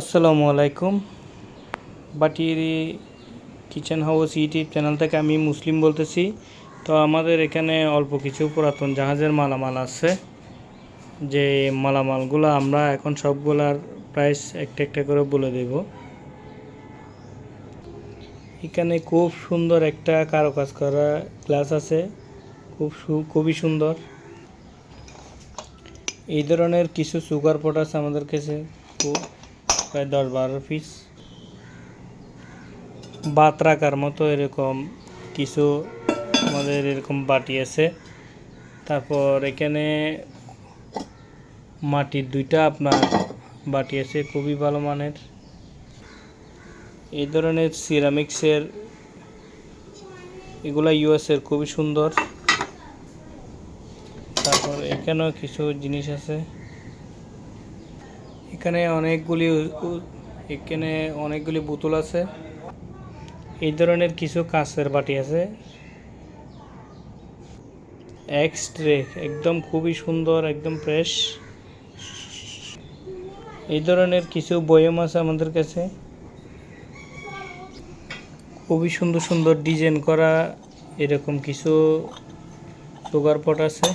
আসসালামু আলাইকুম। বাটির কিচেন হাউস ইউটিউব চ্যানেল থেকে আমি মুসলিম বলতেছি। তো আমাদের এখানে অল্প কিছু পুরাতন জাহাজের মালামাল আছে। যে মালামালগুলো আমরা এখন সবগুলার প্রাইস একটা একটা করে বলে দেব। এখানে খুব সুন্দর একটা কারুকাজ করা গ্লাস আছে। খুব খুবই সুন্দর। এই ধরনের কিছু সুগার পট আছে আমাদের কাছে। খুব প্রায় দশ বারো পিস বাত রাখার মতো এরকম কিছু আমাদের এরকম বাটি আছে। তারপর এখানে মাটির দুইটা আপনার বাটি আছে, খুবই ভালো মানের। এই ধরনের সিরামিক্সের এগুলা ইউএসের খুবই সুন্দর। তারপর এখানেও কিছু জিনিস আছে। এখানে অনেকগুলি এখানে অনেকগুলি বোতল আছে। এই ধরনের কিছু কাঁচের বাটি আছে। এক্সট্রে একদম খুবই সুন্দর, একদম ফ্রেশ। এই ধরনের কিছু বয়ম আছে আমাদের কাছে। খুবই সুন্দর সুন্দর ডিজাইন করা এরকম কিছু সুগার পট আছে।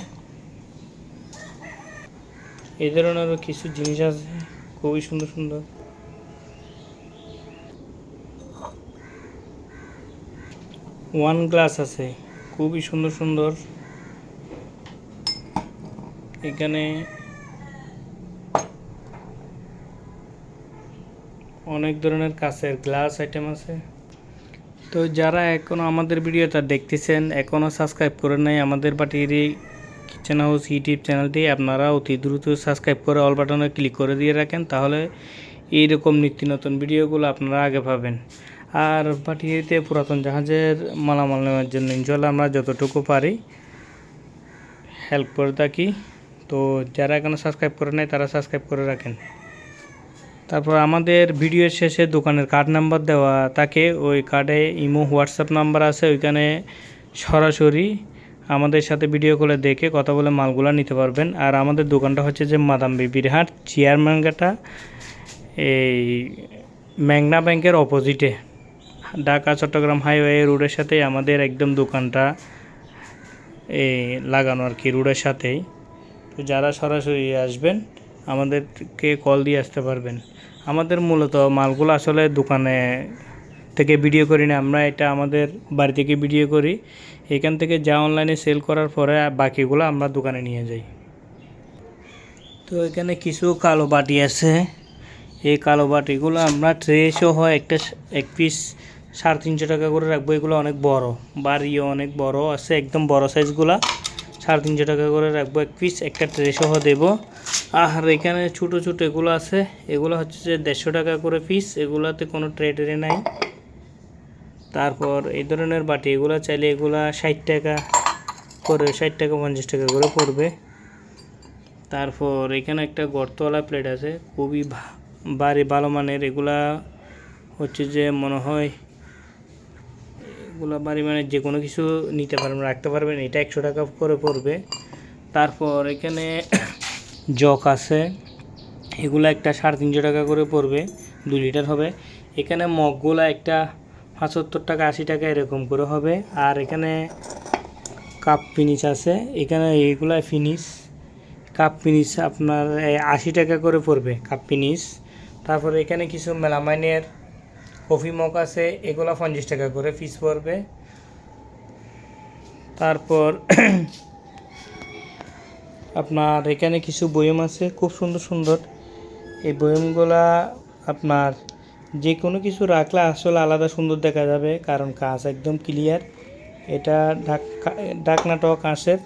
এই ধরনেরও কিছু জিনিস আছে। খুবই সুন্দর সুন্দর। ওয়ান গ্লাস আছে, খুবই সুন্দর সুন্দর। এখানে অনেক ধরনের কাছের গ্লাস আইটেম আছে। তো যারা এখনও আমাদের ভিডিওটা দেখতেছেন এখনও সাবস্ক্রাইব করে নাই, আমাদের বাটির কিচেন হাউস ইউটিউব চ্যানেলটি আপনারা অতি দ্রুত সাবস্ক্রাইব করে অল বাটনে ক্লিক করে দিয়ে রাখেন, তাহলে এইরকম নিত্য নতুন ভিডিওগুলো আপনারা আগে পাবেন। আর বাটিতে পুরাতন জাহাজের মালামাল নেওয়ার জন্য ইনশাল্লাহ আমরা যতটুকু পারি হেল্প করে থাকি। তো যারা এখনও সাবস্ক্রাইব করে নেয় তারা সাবস্ক্রাইব করে রাখেন। তারপর আমাদের ভিডিওর শেষে দোকানের কার্ড নাম্বার দেওয়া থাকে, ওই কার্ডে ইমো হোয়াটসঅ্যাপ নাম্বার আছে, ওইখানে সরাসরি আমাদের সাথে ভিডিও কলে দেখে কথা বলে মালগুলো নিতে পারবেন। আর আমাদের দোকানটা হচ্ছে যে মাদাম বিবির হাট চেয়ারম্যানগাটা এই মেঘনা ব্যাংকের অপোজিটে ঢাকা, চট্টগ্রাম হাইওয়ে রোডের সাথেই আমাদের একদম দোকানটা, এই লাগানো আর কি রোডের সাথেই। তো যারা সরাসরি আসবেন, আমাদেরকে কল দিয়ে আসতে পারবেন। আমাদের মূলত মালগুলো আসলে দোকানে থেকে ভিডিও করি না, আমরা এটা আমাদের বাড়ি থেকে ভিডিও করি। এখান থেকে যা অনলাইনে সেল করার পরে বাকিগুলো আমরা দোকানে নিয়ে যাই। তো এখানে কিছু কালো বাটি আছে। এই কালো বাটিগুলো আমরা ট্রে সহ একটা এক পিস সাড়ে তিনশো টাকা করে রাখব। এগুলো অনেক বড়, বাড়িও অনেক বড় আছে, একদম বড় সাইজগুলা সাড়ে তিনশো টাকা করে রাখব, এক পিস একটা ট্রে সহ দেবো। আর এখানে ছোটো ছোটো এগুলো আছে, এগুলো হচ্ছে যে দেড়শো টাকা করে পিস এগুলোতে কোনো ট্রে ট্রে নাই। তারপর এই ধরনের বাটি, এগুলো চাইলে এগুলা ষাট টাকা করে, ষাট টাকা, পঞ্চাশ টাকা করে পড়বে। তারপর এখানে একটা গর্তওয়ালা প্লেট আছে, খুবই ভারী, ভালো মানের। এগুলা হচ্ছে যে মনে হয় এগুলা বাড়ি মানে যে কোনো কিছু নিতে পারবেন, রাখতে পারবেন, এটা একশো টাকা করে পড়বে। তারপর এখানে জক আছে, এগুলো একটা সাড়ে তিনশো টাকা করে পড়বে, দু লিটার হবে। এখানে মগগুলা একটা পঁচাত্তর টাকা, আশি টাকা এরকম করে হবে। আর এখানে কাপ ফিনিশ আছে। এখানে এইগুলা ফিনিশ কাপ ফিনিশ আপনার আশি টাকা করে পড়বে কাপ ফিনিশ তারপরে এখানে কিছু মেলামাইনের কফি মগ আছে, এগুলো পঞ্চাশ টাকা করে পিস পড়বে। তারপর আপনার এখানে কিছু বয়ম আছে, খুব সুন্দর সুন্দর। এই বয়মগুলা আপনার যে কোনো কিছু রাখলে আসলে আলাদা সুন্দর দেখা যাবে, কারণ কাঁচ একদম ক্লিয়ার এটা ঢাক ঢাকনাটাও কাঁচের,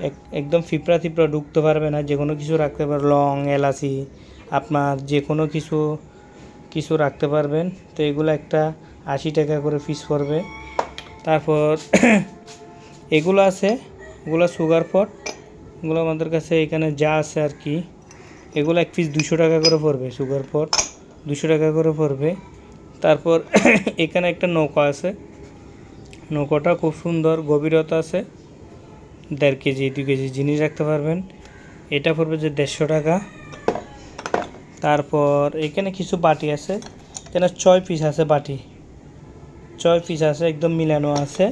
এক- একদম ফিপড়া ফিপড়া ঢুকতে পারবে না। যে কোনো কিছু রাখতে পারবে, লং, এলাচি, আপনার যে কোনো কিছু কিছু রাখতে পারবেন। তো এগুলো একটা আশি টাকা করে পিস পড়বে। তারপর এগুলো আছে, এগুলো সুগার পট এগুলো আমাদের কাছে এখানে যা আছে আর কি, এগুলো এক পিস দুশো টাকা করে পড়বে সুগার পট দুশো টাকা করে পড়বে। তারপর এখানে একটা নৌকা আছে। নৌকাটা খুব সুন্দর, গভীরতা আছে। দেড় কেজি দুই কেজি জিনিস রাখতে পারবেন। এটা পড়বে যে দেড়শো টাকা। তারপর এখানে কিছু বাটি আছে। এখানে ছয় পিস আছে বাটি। ছয় পিস আছে, একদম মিলানো আছে।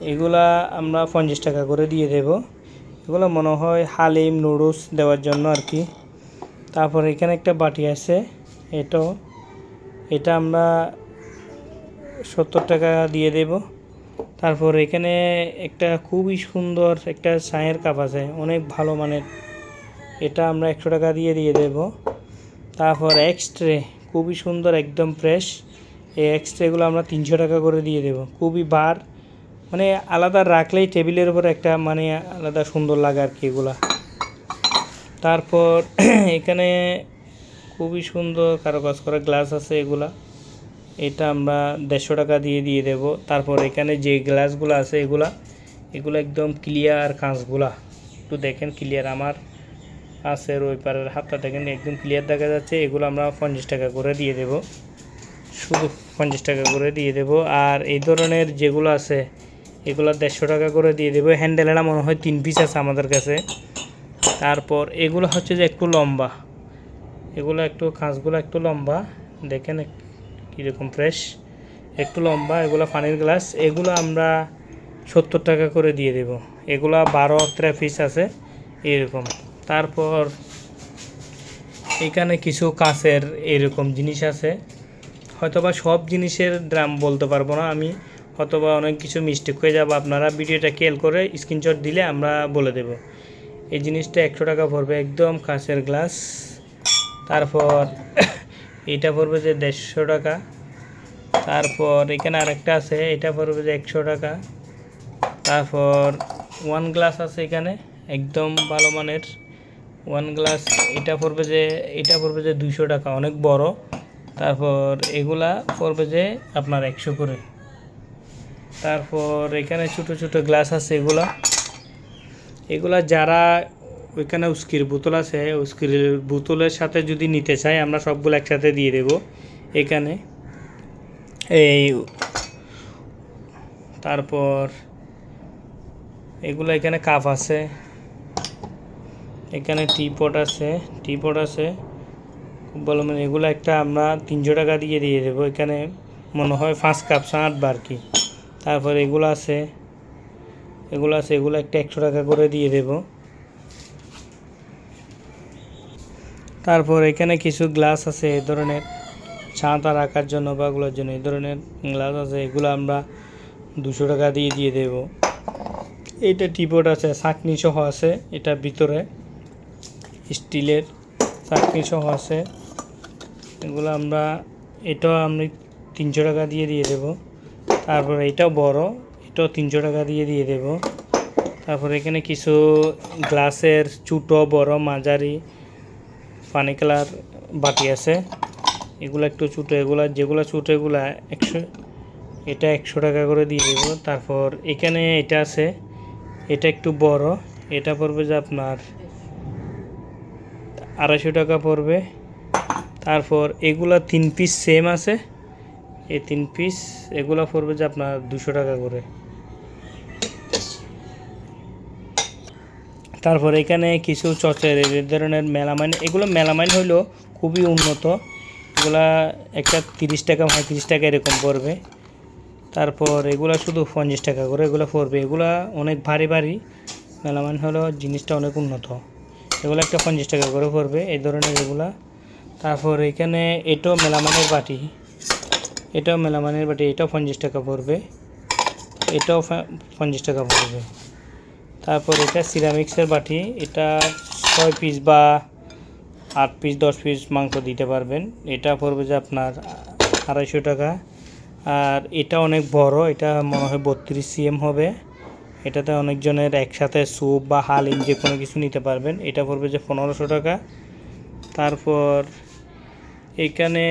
এগুলা আমরা পঞ্চাশ টাকা করে দিয়ে দেব। এগুলো মনে হয় হালিম নুডলস দেওয়ার জন্য আর কি। তারপর এখানে একটা বাটি আছে। এটাও এটা আমরা সত্তর টাকা দিয়ে দেব। তারপর এখানে একটা খুবই সুন্দর একটা চায়ের কাপ আছে, অনেক ভালো মানের। এটা আমরা একশো টাকা দিয়ে দিয়ে দেব। তারপর এক্সট্রে, খুবই সুন্দর, একদম ফ্রেশ। এই এক্সট্রেগুলো আমরা তিনশো টাকা করে দিয়ে দেব। খুবই বার মানে আলাদা রাখলেই টেবিলের উপর একটা মানে আলাদা সুন্দর লাগে আর কি এগুলা। তারপর এখানে খুবই সুন্দর কারুকাজ করা গ্লাস আছে এগুলা। এটা আমরা দেড়শো টাকা দিয়ে দিয়ে দেব। তারপর এখানে যে গ্লাসগুলো আছে এগুলা, এগুলো একদম ক্লিয়ার কাঁচগুলা। একটু দেখেন ক্লিয়ার আমার কাঁচের ওই পারের হাতটা দেখেন, একদম ক্লিয়ার দেখা যাচ্ছে। এগুলো আমরা পঞ্চাশ টাকা করে দিয়ে দেব। শুধু পঞ্চাশ টাকা করে দিয়ে দেব। আর এই ধরনের যেগুলো আছে, এগুলো দেড়শো টাকা করে দিয়ে দেবো। হ্যান্ডেলটা মনে হয় তিন পিস আছে আমাদের কাছে। তারপর এগুলো হচ্ছে যে একটু লম্বা। এগুলো একটু কাঁচগুলো একটু লম্বা। দেখেন কীরকম ফ্রেশ একটু লম্বা, এগুলো পানির গ্লাস এগুলো আমরা সত্তর টাকা করে দিয়ে দেব। এগুলো বারো তেরো পিস আছে, এরকম। তারপর এখানে কিছু কাঁচের এরকম জিনিস আছে। হয়তোবা সব জিনিসের দাম বলতে পারব না আমি। হয়তোবা অনেক কিছু মিস্টেক হয়ে যাবে। আপনারা ভিডিওটা কেল করে স্ক্রিনশট দিলে আমরা বলে দেব। এই জিনিসটা একশো টাকা পড়বে, একদম কাঁচের গ্লাস তারপর এটা পড়বে যে দেড়শো টাকা। তারপর এখানে আরেকটা আছে, এটা পড়বে যে একশো টাকা। তারপর ওয়ান গ্লাস আছে এখানে, একদম ভালো মানের। ওয়ান গ্লাস এটা পড়বে যে, এটা পড়বে যে দুশো টাকা, অনেক বড়। তারপর এগুলা পড়বে যে আপনার একশো করে। তারপর এখানে ছোট ছোট গ্লাস আছে এগুলা। এগুলা যারা ওইখানে উস্কির বোতল আছে, উস্কির বোতলের সাথে যদি নিতে চাই, আমরা সবগুলো একসাথে দিয়ে দেব এখানে। এই তারপর এগুলো এখানে কাপ আছে, এখানে টি পট আছে টি পট আছে, খুব ভালো মানে এগুলো একটা আমরা তিনশো টাকা দিয়ে দিয়ে দেবো। এখানে মনে হয় পাঁচ কাপ আট বার কি তারপর এগুলো আছে এগুলো আছে, এগুলো একটা একশো টাকা করে দিয়ে দেব। তারপর এখানে কিছু গ্লাস আছে, এই ধরনের ছাতা রাখার জন্য বা ওগুলোর জন্য, এই ধরনের গ্লাস আছে, এগুলো আমরা দুশো টাকা দিয়ে দিয়ে দেব। এইটা টিপট আছে চাকনি সহ আছে, এটা ভিতরে স্টিলের চাকনি সহ আছে। এগুলো আমরা, এটাও আমি তিনশো টাকা দিয়ে দিয়ে দেব। তারপর এটাও বড়, এটাও তিনশো টাকা দিয়ে দিয়ে দেব। তারপর এখানে কিছু গ্লাসের ছোটো, বড় মাঝারি পানি কালার বাটি আছে। এগুলো একটু ছোটো, এগুলা যেগুলো ছোটো, এগুলা একশো, এটা একশো টাকা করে দিয়ে দেবো। তারপর এখানে এটা আছে, এটা একটু বড়, এটা পড়বে যে আপনার আড়াইশো টাকা পড়বে। তারপর এগুলা তিন পিস সেম আছে, এই তিন পিস এগুলা পড়বে যে আপনার দুশো টাকা করে। তারপর এখানে কিছু চচের এই ধরনের মেলামাইন, এগুলো মেলামাইন হইল খুবই উন্নত। এগুলা একটা তিরিশ টাকা, পঁয়ত্রিশ টাকা এরকম পড়বে। তারপর এগুলা শুধু পঞ্চাশ টাকা করে এগুলো পড়বে। এগুলা অনেক ভারী ভারী। মেলামাইন হলো জিনিসটা অনেক উন্নত। এগুলো একটা পঞ্চাশ টাকা করে পড়বে এই ধরনের এগুলা। তারপর এখানে এটাও মেলামানের বাটি। এটাও মেলামানের বাটি, এটাও পঞ্চাশ টাকা পড়বে। এটাও পঞ্চাশ টাকা পড়বে। তারপর এটা সিরামিক্সের বাটি, এটা ছয় পিস বা আট পিস দশ পিস মাংস দিতে পারবেন। এটা পড়বে যে আপনার আড়াইশো টাকা। আর এটা অনেক বড়, এটা মনে হয় বত্রিশ সিএম হবে। এটাতে অনেকজনের একসাথে স্যুপ বা হালিম যে কোনো কিছু নিতে পারবেন। এটা পড়বে যে পনেরোশো টাকা। তারপর এখানে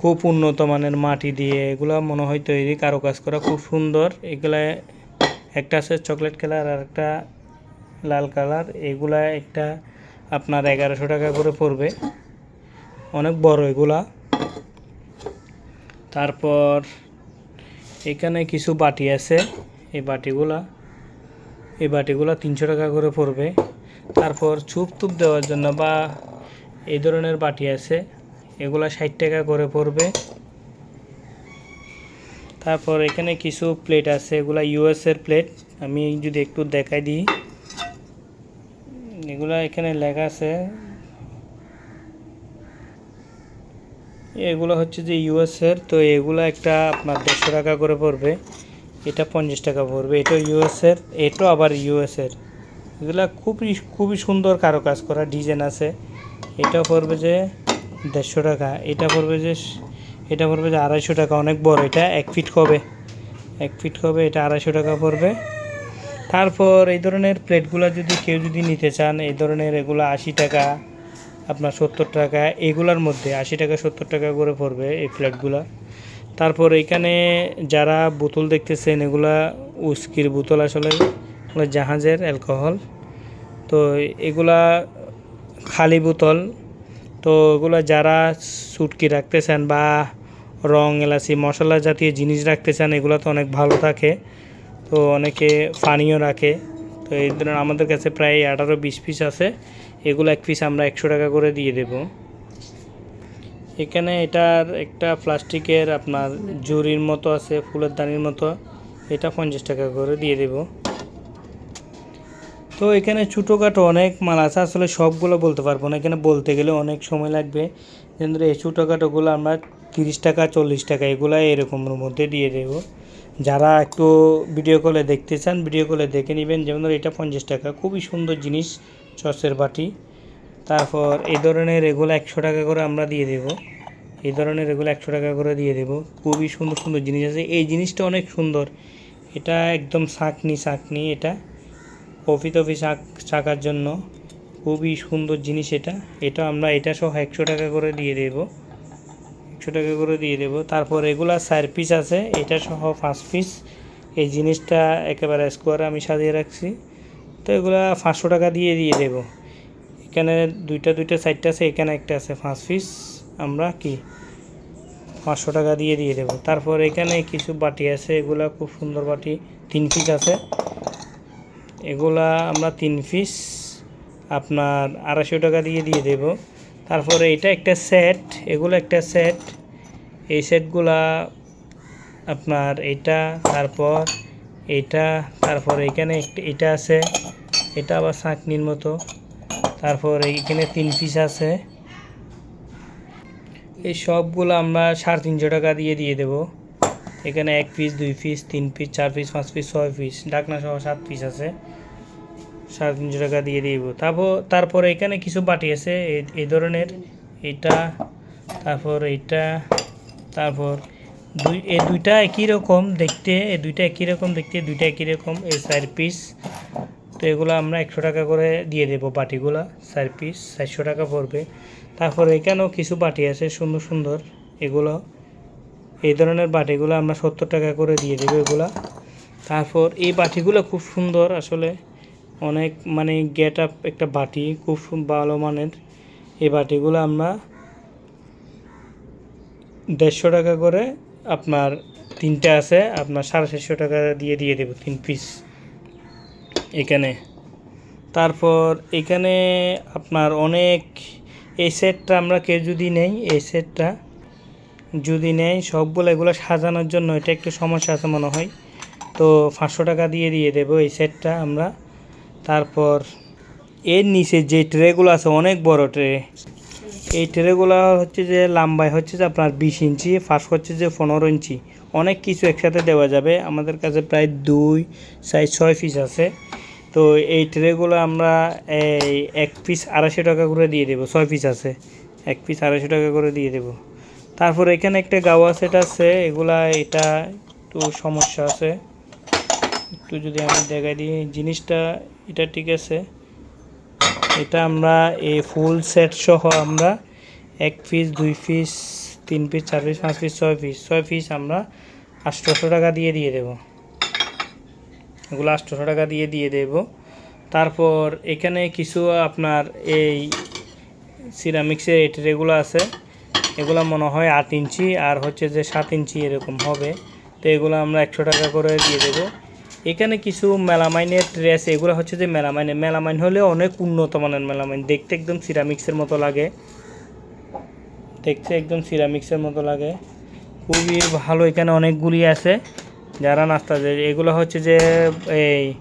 খুব উন্নত মানের মাটি দিয়ে এগুলা মনে হয় তৈরি, কারুকাজ করা খুব সুন্দর। এগুলা একটা আছে চকলেট কালার আর একটা লাল কালার এগুলা একটা আপনার এগারোশো টাকা করে পড়বে। অনেক বড় এগুলা। তারপর এখানে কিছু বাটি আছে, এই বাটিগুলা এই বাটিগুলা তিনশো টাকা করে পড়বে। তারপর চুপ টুপ দেওয়ার জন্য বা এই ধরনের বাটি আছে, এগুলা ষাট টাকা করে পড়বে। তারপর এখানে কিছু প্লেট আছে, এগুলা ইউএস এর প্লেট আমি যদি একটু দেখাই দিই। এগুলা এখানে লেখা আছে। এগুলো হচ্ছে যে ইউএস এর, তো এগুলো একটা আপনার দেড়শো টাকা করে পড়বে। এটা পঞ্চাশ টাকা পড়বে। এটা ইউএস এর, এটাও আবার ইউএস এর। এগুলা খুবই খুবই সুন্দর কারও কাজ করা ডিজাইন আছে। এটা পড়বে যে দেড়শো টাকা। এটা পড়বে যে এটা পড়বে যে আড়াইশো টাকা, অনেক বড়। এটা এক ফিট হবে এক ফিট হবে এটা আড়াইশো টাকা পড়বে। তারপর এই ধরনের প্লেটগুলো যদি কেউ যদি নিতে চান, এই ধরনের এগুলো আশি টাকা, আপনার সত্তর টাকা, এগুলার মধ্যে আশি টাকা, সত্তর টাকা করে পড়বে এই প্লেটগুলা। তারপর এখানে যারা বোতল দেখতেছেন, এগুলা উস্কির বোতল আসলে জাহাজের অ্যালকোহল। তো এগুলা খালি বোতল। তো এগুলো যারা সুটকি রাখতে চান বা রং, এলাচি, মশলা জাতীয় জিনিস রাখতে চান, এগুলো তো অনেক ভালো থাকে। তো অনেকে পানিও রাখে। তো এই ধরনের আমাদের কাছে প্রায় আঠারো বিশ পিস আছে। এগুলো এক পিস আমরা একশো টাকা করে দিয়ে দেব। এখানে এটার একটা প্লাস্টিকের আপনার জুরির মতো আছে, ফুলের দানির মতো। এটা পঞ্চাশ টাকা করে দিয়ে দেব। তো এখানে ছোটোখাটো অনেক মাল আছে, আসলে সবগুলো বলতে পারব না। এখানে বলতে গেলে অনেক সময় লাগবে। কিন্তু এই ছোটোখাটোগুলো আমরা তিরিশ টাকা, চল্লিশ টাকা এগুলো এরকমের মধ্যে দিয়ে দেবো। যারা একটু ভিডিও কলে দেখতে চান ভিডিও কলে দেখে নেবেন যেমন এটা পঞ্চাশ টাকা। খুবই সুন্দর জিনিস, চসের বাটি। তারপর এই ধরনের এগুলো একশো টাকা করে আমরা দিয়ে দেব। এই ধরনের এগুলো একশো টাকা করে দিয়ে দেব। খুবই সুন্দর সুন্দর জিনিস আছে। এই জিনিসটা অনেক সুন্দর। এটা একদম শাকনি শাকনি এটা। কফি টফি শাক শাকার জন্য। খুবই সুন্দর জিনিস এটা। এটা আমরা, এটা সহ একশো টাকা করে দিয়ে দেবো। একশো টাকা করে দিয়ে দেবো। তারপর এগুলা চার পিস আছে, এটা সহ পাঁচ পিস এই জিনিসটা একেবারে স্কোয়ারে আমি সাজিয়ে রাখছি। তো এগুলা পাঁচশো টাকা দিয়ে দিয়ে দেবো। এখানে দুইটা দুইটা সাইডটা আছে, এখানে একটা আছে পাঁচ পিস আমরা কি? পাঁচশো টাকা দিয়ে দিয়ে দেবো। তারপর এখানে কিছু বাটি আছে, এগুলা খুব সুন্দর বাটি, তিন পিস আছে। এগুলা আমরা তিন পিস আপনার আড়াইশো টাকা দিয়ে দিয়ে দেবো। তারপরে এটা একটা সেট এগুলো একটা সেট এই সেটগুলা আপনার এটা, তারপর এটা, তারপর এখানে এটা আছে। এটা আবার চাকনির মতো। তারপর এইখানে তিন পিস আছে। এই সবগুলো আমরা সাড়ে তিনশো টাকা দিয়ে দিয়ে দেবো। এখানে এক পিস দুই পিস তিন পিস চার পিস পাঁচ পিস ছয় পিস ডাকনা সহ সাত পিস আছে। সাড়ে তিনশো টাকা দিয়ে দিব। তারপর তারপর এখানে কিছু বাটি আছে এই- ধরনের। এটা তারপর এটা তারপর দুই এই দুইটা একই রকম দেখতে এই দুইটা একই রকম দেখতে দুইটা একই রকম এই চার পিস তো এগুলো আমরা একশো টাকা করে দিয়ে দেবো বাটিগুলা, চার পিস চারশো টাকা পড়বে। তারপর এখানেও কিছু বাটি আছে সুন্দর সুন্দর, এগুলো। এই ধরনের বাটিগুলো আমরা সত্তর টাকা করে দিয়ে দেবো এগুলা। তারপর এই বাটিগুলো খুব সুন্দর আসলে। অনেক মানে গেট আপ একটা বাটি, খুব ভালো মানের। এই বাটিগুলো আমরা দেড়শো টাকা করে আপনার তিনটে আছে, আপনার সাড়ে চারশো টাকা দিয়ে দিয়ে দেবো তিন পিস এখানে। তারপর এখানে আপনার অনেক, এই সেটটা আমরা কেউ যদি নেই, এই সেটটা যদি নেই, সবগুলো এগুলো সাজানোর জন্য, এটা একটু সমস্যা আছে মনে হয়। তো পাঁচশো টাকা দিয়ে দিয়ে দেবো এই সেটটা আমরা। তারপর এর নিচে যে ট্রেগুলো আছে, অনেক বড় ট্রে। এই ট্রেগুলো হচ্ছে যে লম্বায় হচ্ছে যে আপনার বিশ ইঞ্চি ফার্স্ট হচ্ছে যে পনেরো ইঞ্চি। অনেক কিছু একসাথে দেওয়া যাবে। আমাদের কাছে প্রায় দুই সাইজ ছয় পিস আছে। তো এই ট্রেগুলো আমরা এই এক পিস আড়াইশো টাকা করে দিয়ে দেবো। ছয় পিস আছে। এক পিস আড়াইশো টাকা করে দিয়ে দেবো। তারপর এখানে একটা গাওয়া সেট আছে। এগুলা, এটা একটু সমস্যা আছে। একটু যদি আমি দেখাই দিই, জিনিসটা এটা ঠিক আছে। এটা আমরা এই ফুল সেট সহ আমরা এক পিস দুই পিস তিন পিস চার পিস পাঁচ পিস ছয় পিস ছয় পিস আমরা আটশোশো টাকা দিয়ে দিয়ে দেবো। এগুলো আটশোশো টাকা দিয়ে দিয়ে দেব। তারপর এখানে কিছু আপনার এই সিরামিক্সের এই ট্রেগুলো আছে, এগুলো মনে হয় আট ইঞ্চি, আর হচ্ছে যে সাত ইঞ্চি এরকম হবে। তো এগুলো আমরা একশো টাকা করে দিয়ে দেবো। এখানে কিছু মেলামাইনের ড্রেস এগুলো হচ্ছে যে মেলামাইনের। মেলামাইন হলে অনেক উন্নত মানের মেলামাইন। দেখতে একদম সিরামিক্সের মতো লাগে। দেখতে একদম সিরামিক্সের মতো লাগে। খুবই ভালো এখানে অনেকগুলি আছে যারা নাস্তা দেয়। এগুলো হচ্ছে যে, এই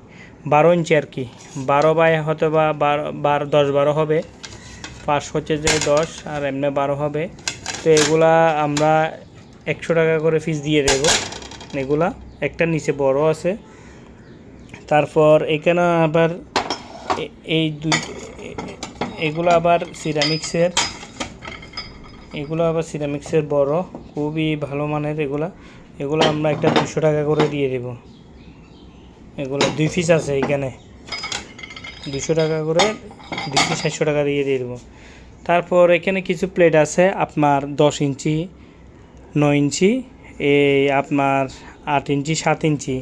বারো ইঞ্চি আর কি। বারো বাই হয়তো বা বারো বারো, দশ বারো হবে। পাঁচ হচ্ছে যে দশ আর এমনি বারো হবে। তো এগুলা আমরা একশো টাকা করে ফিস দিয়ে দেব। এগুলা একটা নিচে বড় আছে। তারপর এখানে আবার এই দুই এগুলো আবার সিরামিক্সের এগুলো আবার সিরামিক্সের বড়, খুবই ভালো মানের এগুলা। এগুলো আমরা একটা দুশো টাকা করে দিয়ে দেব। এগুলো দুই পিস আছে এখানে। দুশো টাকা করে দুই পিস সাতশো টাকা দিয়ে দিয়ে দেবো। তারপর এখানে কিছু প্লেট আছে আপনার দশ ইঞ্চি, নয় ইঞ্চি, এই আপনার আট ইঞ্চি, সাত ইঞ্চি।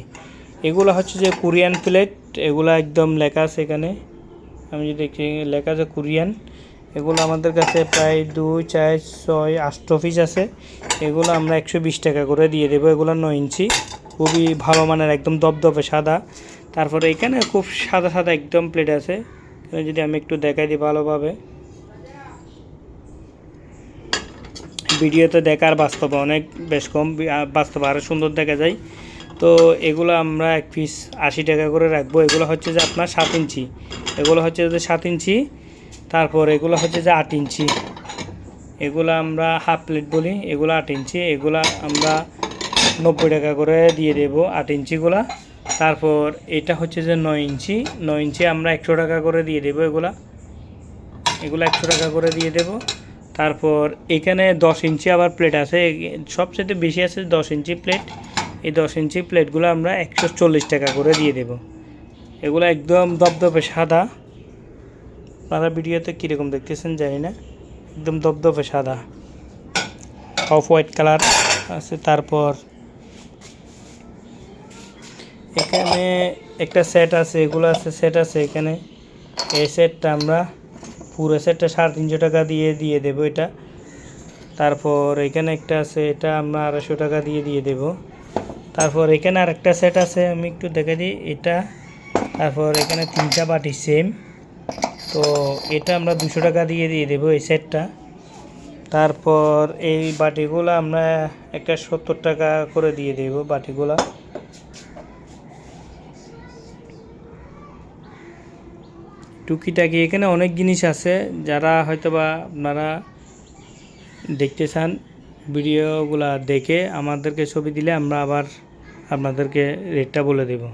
এগুলো হচ্ছে যে কোরিয়ান প্লেট, এগুলো একদম লেখা আছে এখানে। আমি যদি লেখা আছে কোরিয়ান। এগুলো আমাদের কাছে প্রায় দুই, চার, ছয়, আষ্ট পিস আছে। এগুলো আমরা একশো বিশ টাকা করে দিয়ে দেবো। এগুলো নয় ইঞ্চি। খুবই ভালো মানের, একদম দপদপে সাদা। তারপরে এখানে খুব সাদা সাদা একদম প্লেট আছে। যদি আমি একটু দেখাই দিই ভালোভাবে। ভিডিওতে দেখার বাস্তবে অনেক বেশ কম বাস্তবে আরও সুন্দর দেখা যায়। তো এগুলো আমরা এক পিস আশি টাকা করে রাখব। এগুলো হচ্ছে যে আপনার সাত ইঞ্চি। এগুলো হচ্ছে যে সাত ইঞ্চি। তারপর এগুলো হচ্ছে যে আট ইঞ্চি। এগুলো আমরা হাফ প্লেট বলি। এগুলো আট ইঞ্চি। এগুলো আমরা নব্বই টাকা করে দিয়ে দেব আট ইঞ্চিগুলা। তারপর এটা হচ্ছে যে নয় ইঞ্চি। নয় ইঞ্চি আমরা একশো টাকা করে দিয়ে দেবো এগুলা। এগুলো একশো টাকা করে দিয়ে দেব। তারপর এখানে দশ ইঞ্চি আবার প্লেট আছে। সবচেয়ে বেশি আছে দশ ইঞ্চি প্লেট এই দশ ইঞ্চি প্লেটগুলো আমরা একশো চল্লিশ টাকা করে দিয়ে দেব। এগুলো একদম দপদপে সাদা। আপনারা ভিডিওতে কীরকম দেখতেছেন জানি না। একদম দপদপে সাদা। অফ হোয়াইট কালার আছে, তারপর এখানে একটা সেট আছে, এগুলো আছে, সেট আছে এখানে। এই সেটটা আমরা পুরো সেটটা সাড়ে তিনশো টাকা দিয়ে দিয়ে দেবো এটা। তারপর এখানে একটা আছে, এটা আমরা আড়াইশো টাকা দিয়ে দিয়ে দেব। তারপর এখানে আরেকটা সেট আছে, আমি একটু দেখে দিই এটা। তারপর এখানে তিনটা বাটি সেম। তো এটা আমরা দুশো টাকা দিয়ে দিয়ে দেবো এই সেটটা তারপর এই বাটিগুলো আমরা একটা সত্তর টাকা করে দিয়ে দেব বাটিগুলা। টুকিটাকি এখানে অনেক জিনিস আছে, যারা হয়তো বা আপনারা দেখতে চান। ভিডিওগুলা দেখে আমাদেরকে ছবি দিলে আমরা আবার আপনাদেরকে রেটটা বলে দেবো।